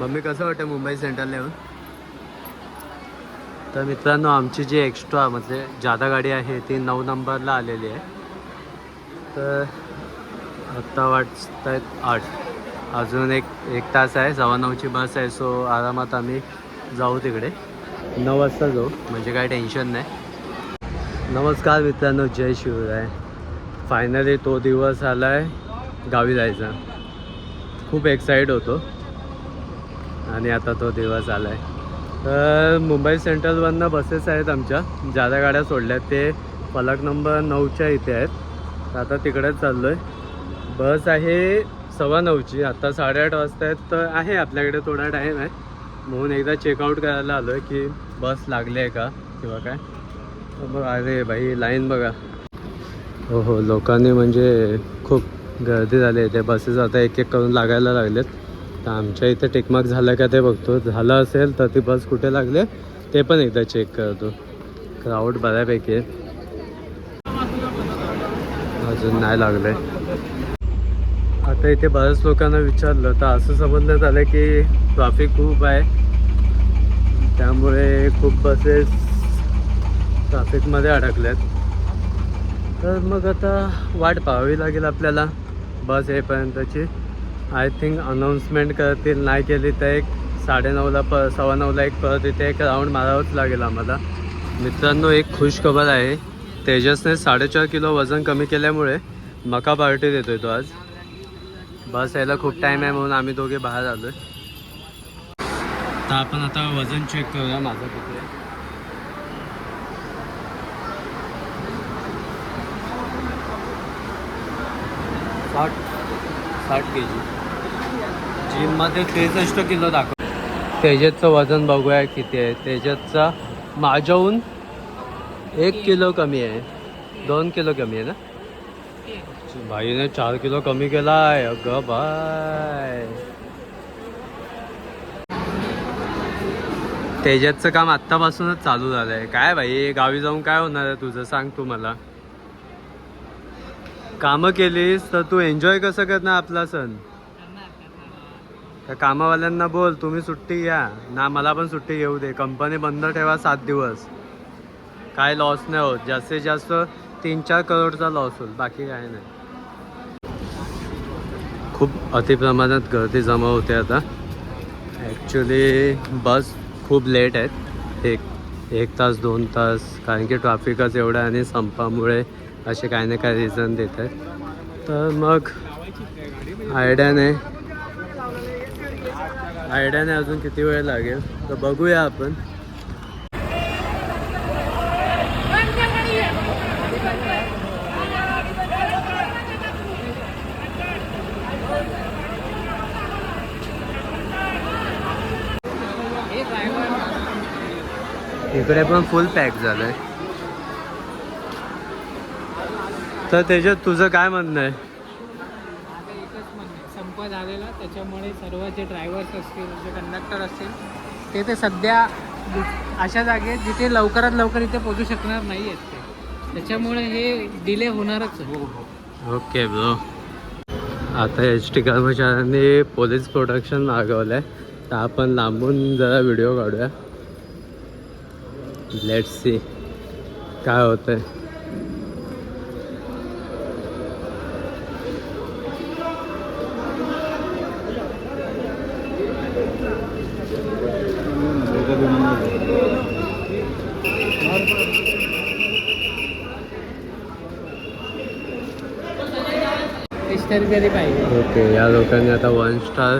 Mummy कसं वाटतं मुंबई सेंट्रलला येऊन? तर मित्रांनो आमची जी एक्स्ट्रा म्हणजे जादा गाडी आहे ती नऊ नंबरला आलेली आहे. तर आत्ता वाटत आहेत आठ. अजून एक एक तास आहे सव्वा नऊची बस आहे सो आरामात आम्ही जाऊ तिकडे. नऊ वाजता जाऊ म्हणजे काही टेन्शन नाही. नमस्कार मित्रांनो जय शिवराय. फायनली तो दिवस आला आहे गावी जायचा. खूप एक्साइट होतो. आणि आता तो दिवस आला आहे तर मुंबई सेंट्रलवरनं बसेस आहेत आमच्या. ज्यादा गाड्या सोडल्या ते फलक नंबर नऊच्या इथे आहेत. आता तिकडेच चाललो आहे बस आहे सव्वा नऊची. आत्ता साडेआठ वाजता आहेत तर आहे आपल्याकडे थोडा टाईम आहे. म्हणून एकदा चेकआउट करायला आलो आहे की बस लागली आहे का किंवा काय. बघ अरे भाई लाईन बघा. हो हो लोकांनी म्हणजे खूप गर्दी झाली आहे. ते बसेस आता एक एक करून लागायला लागलेत. तर आमच्या इथे टेकमार्क झालं का ते बघतो. झालं असेल तर ती बस कुठे लागले ते पण एकदा चेक करतो. क्राऊड बऱ्यापैकी आहे. अजून नाही लागले. आता इथे बऱ्याच लोकांना विचारलं तर असं समजण्यात आलं की ट्राफिक खूप आहे. त्यामुळे खूप बसेस ट्राफिकमध्ये अडकल्यात तर मग आता वाट पाहावी लागेल आपल्याला बस येईपर्यंतची. आय थिंक अनाऊन्समेंट करतील नाही केली तर एक साडेनऊला प सव्वा नऊला एक परत इथे एक राऊंड मारावंच लागेल आम्हाला. मित्रांनो एक खुश खबर आहे. तेजसने साडेचार किलो वजन कमी केल्यामुळे मका पार्टी देतोय तो आज. बस यायला खूप टाईम आहे म्हणून आम्ही दोघे बाहेर आलो आहे तर आपण आता वजन चेक करूया माझं किती आहे. साठ साठ के जी जिममध्ये त्रेसष्ट किलो दाखव. तेजसचं वजन बघूया किती आहे. तेजसचा माझ्याहून एक किलो कमी आहे. दोन किलो कमी आहे ना? भाईने चार किलो कमी केला आहे अगं बाय. तेजसचं काम आत्तापासूनच चालू झालं आहे काय भाई गावी जाऊन काय होणार आहे? तुझं सांग तू मला. कामं केलीस तर तू एन्जॉय कसं करणार आपला सण. त्या कामावाल्यांना बोल तुम्ही सुट्टी घ्या. ना मला पण सुट्टी घेऊ दे. कंपनी बंद ठेवा सात दिवस. काय लॉस नाही होत. जास्तीत जास्त तीन चार करोडचा लॉस होईल. बाकी काय नाही. खूप अतिप्रमाणात गर्दी जमा होते आता. ॲक्च्युली बस खूप लेट आहेत. एक एक तास दोन तास. कारण की ट्रॅफिकच एवढं आणि संपामुळे असे काही ना काही रिझन देत आहेत. तर मग आयडियाने नाही अजून किती वेळ लागेल तर बघूया आपण. इकडे पण फुल पॅक झालंय. तर त्याच्यात तुझं काय म्हणणं आहे? संप झालेला. त्याच्यामुळे सर्व जे ड्रायव्हर्स असतील जे कंडक्टर असतील ते ते सध्या अशा जागेत जिथे लवकरात लवकर इथे पोहोचू शकणार नाही आहेत ते. त्याच्यामुळे हे डिले होणारच आहे. ओके ब्रो आता एच टी कर्मचाऱ्यांनी पोलीस प्रोटेक्शन मागवलं आहे तर आपण लांबून जरा व्हिडिओ काढूया. लेट सी काय होतं आहे तरी पाहिजे. ओके या लोकांनी आता वन स्टार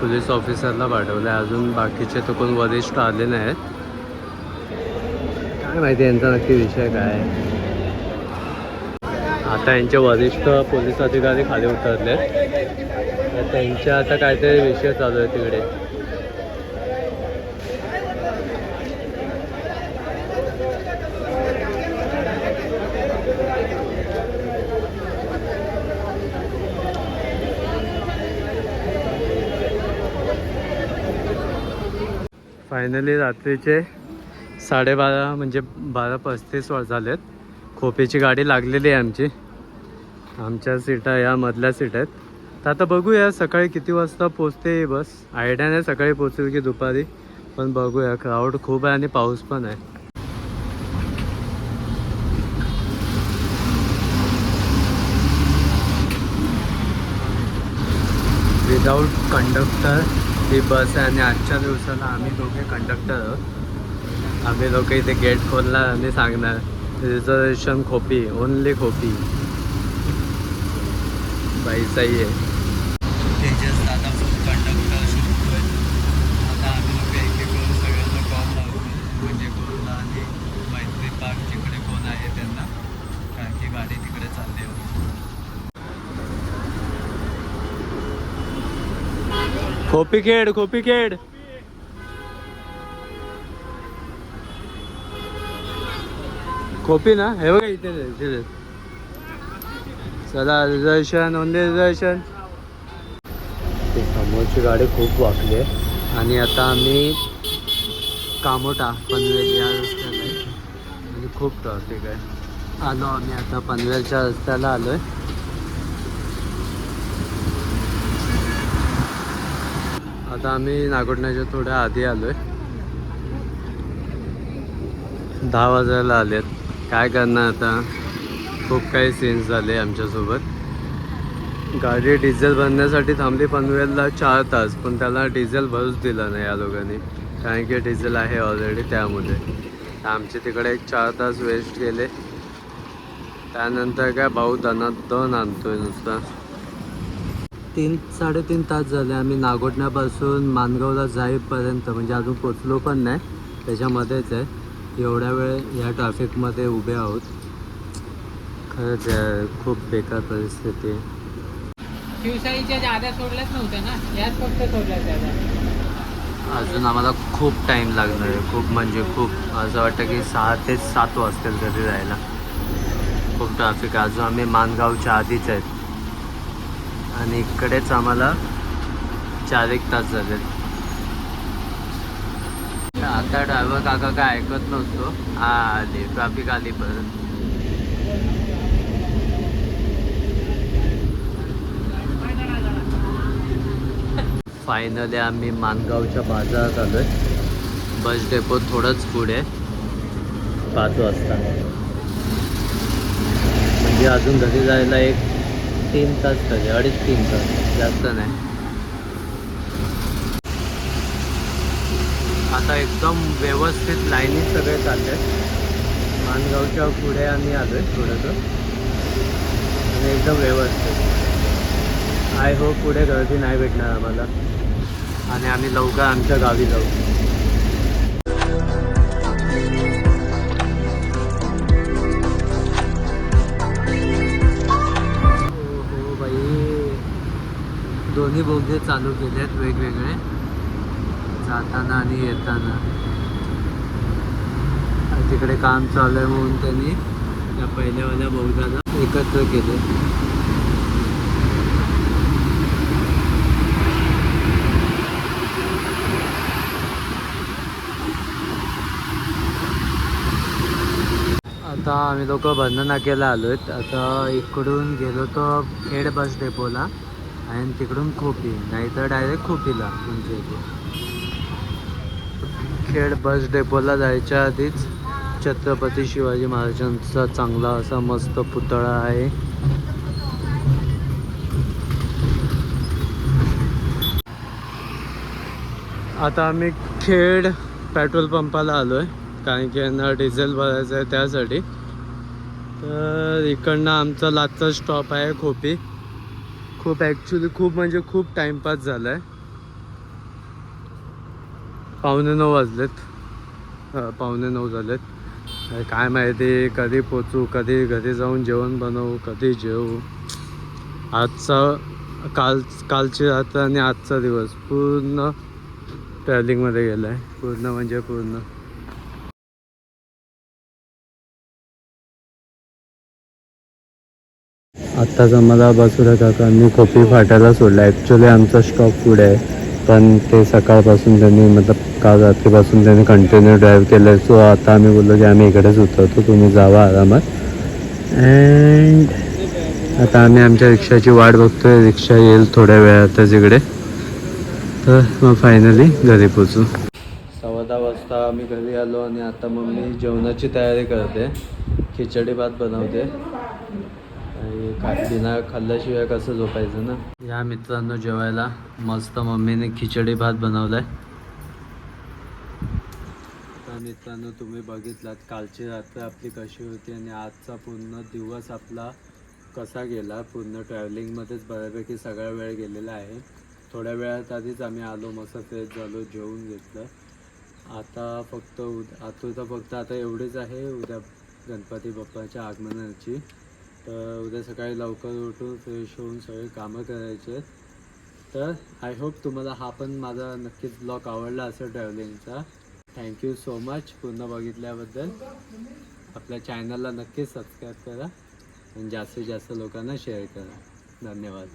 पोलीस ऑफिसरला पाठवलं आहे अजून बाकीचे तर कोण वरिष्ठ आले नाही काय माहिती यांचा नक्की विषय काय आता यांचे वरिष्ठ पोलीस अधिकारी खाली उतरले त्यांच्या आता काहीतरी विषय चालू आहे तिकडे. फायनली रात्रीचे साडेबारा म्हणजे बारा पस्तीस वा झालेत. खोपेची गाडी लागलेली आहे आमची. आमच्या सीटा या मधल्या सीट आहेत. तर आता बघूया सकाळी किती वाजता पोचते बस. आयडिया नाही सकाळी पोचेल की दुपारी पण बघूया. क्राऊड खूप आहे आणि पाऊस पण आहे. विदाऊट कंडक्टर ही बस आहे आणि आजच्या दिवसाला आम्ही दोघे कंडक्टर आहोत. आम्ही लोक इथे गेट खोलणार आणि सांगणार. Reservation खोपी only खोपी. बाईचाही आहे तेजस दादा कंडक्टर शोधतोय आता आम्ही लोक एक एक करून सगळ्यांना कॉल लावतो म्हणजे कोणला आणि मैत्री पार्क जिकडे कोण आहे त्यांना कारण की गाडी तिकडे चालली होती खोपी खेड खोपी खेड. खोपी ना? हे बघा इथे इथे. चला रिझर्वेशन ओनली रिझर्वेशन. ते समोरची गाडी खूप वाकली आहे. आणि आता आम्ही कामोटा पनवेल या रस्त्याला आणि खूप ट्रॉफिक आहे. आलो आम्ही आता पनवेलच्या रस्त्याला आलो आहे आता आम्ही नागोडण्याच्या थोड्या आधी आलो आहे दहा वाजायला आलेत. काय करणार आता? खूप काही सीन्स झाले आमच्यासोबत. गाडी डिझेल भरण्यासाठी थांबली पनवेलला चार तास पण त्याला डिझेल भरूच दिला नाही या लोकांनी कारण की डिझेल आहे ऑलरेडी त्यामुळे आमचे तिकडे एक चार तास वेस्ट गेले. त्यानंतर काय भाऊ दनात दन आणतोय नुसता. तीन साडेतीन तास झाले आम्ही नागोठण्यापासून मानगावला जाईपर्यंत म्हणजे अजून पोचलो पण नाही. त्याच्यामध्येच आहे. एवढ्या वेळ या ट्रॅफिकमध्ये उभे आहोत. खरंच खूप बेकार परिस्थिती आहे. शिवशाहीच्या जादा सोडल्याच नव्हत्या ना? याच फक्त सोडल्या जादा अजून आम्हाला खूप टाईम लागणार आहे. खूप म्हणजे खूप असं वाटतं की सहा ते सात वाजतील घरी जायला खूप ट्रॅफिक आहे. अजून आम्ही मानगावच्या आधीच आहेत. आणि इकडेच आम्हाला चार एक तास झाले. आता ड्रायव्हर काका काय ऐकत नव्हतो. हा आली ट्रॅफिक आली परत. फायनली आम्ही मानगावच्या बाजारात आलो बस डेपो थोडंच पुढे. पाच वाजता. म्हणजे अजून घरी जायला एक तीन तास झाले अडीच तीन तास जास्त नाही. आता एकदम व्यवस्थित लाईनी सगळे चालले मानगावच्या पुढे आम्ही आलो आहे थोडंसं. आणि एकदम व्यवस्थित. आय होप पुढे गर्दी नाही भेटणार आम्हाला. आणि आम्ही लवकर आमच्या गावी जाऊ. दोन्ही बोगदे चालू केले आहेत वेगवेगळे. जाताना आणि येताना. तिकडे काम चालू आहे म्हणून त्यांनी त्या पहिल्यावाल्या बोगद्याला एकत्र केले. आता आम्ही लोक बंधना केला आलो आहेत आता इकडून गेलो तर खेड बस डेपोला. आणि तिकडून खोपी. नाहीतर डायरेक्ट खोपीला म्हणजे इथे. खेड बस डेपोला जायच्या आधीच छत्रपती शिवाजी महाराजांचा चांगला असा मस्त पुतळा आहे. आता आम्ही खेड पेट्रोल पंपाला आलो आहे कारण की यांना डिझेल भरायचं आहे त्यासाठी. तर इकडनं आमचा लाचचा स्टॉप आहे खोपी. खूप ॲक्च्युली खूप म्हणजे खूप टाईमपास झाला आहे पावणे नऊ वाजलेत. पावणे नऊ झालेत. काय माहिती कधी पोचू कधी घरी जाऊन जेवण बनवू कधी जेवू. आजचा काल कालची रात्र आणि आजचा दिवस पूर्ण ट्रॅव्हलिंगमध्ये गेला आहे पूर्ण म्हणजे पूर्ण. आत्ताच आम्हाला काका काकांनी खोपी फाटायला सोडला. ॲक्च्युली आमचा स्टॉप पुढे आहे. पण ते सकाळपासून त्यांनी मतलब काल रात्रीपासून त्यांनी कंटिन्यू ड्राईव्ह केलं आहे सो आता आम्ही बोललो की आम्ही इकडेच उतरतो. तुम्ही जावा आरामात. अँड आता आम्ही आमच्या रिक्षाची वाट बघतोय. रिक्षा येईल थोड्या वेळातच इकडे. तर मग फायनली घरी पोचू सव्वा दहा वाजता आम्ही घरी आलो आणि आता मम्मी जेवणाची तयारी करते. खिचडी भात बनवते. खा- बिना खाल्ल्याशिवाय कसं झोपायचं ना? या मित्रांनो जेवायला मस्त मम्मीने खिचडी भात बनवलाय. मित्रांनो तुम्ही बघितलात कालची रात्र आपली कशी होती आणि आजचा पूर्ण दिवस आपला कसा गेला? पूर्ण ट्रॅव्हलिंगमध्येच बऱ्यापैकी सगळा वेळ गेलेला आहे. थोड्या वेळात आधीच आम्ही आलो मस्त फ्रेश झालो जेवून घेतलं. आता फक्त उद आतुरता फक्त आता एवढीच आहे उद्या गणपती बाप्पाच्या आगमनाची. तर उद्या सकाळी लवकर उठून फ्रेश होऊन सगळे कामं करायचे. आहेत. तर आय होप तुम्हाला हा पण माझा नक्कीच ब्लॉग आवडला असेल ट्रॅव्हलिंगचा थँक्यू सो मच पूर्ण बघितल्याबद्दल. आपल्या चॅनलला नक्कीच सबस्क्राईब करा. आणि जास्तीत जास्त लोकांना शेअर करा. धन्यवाद.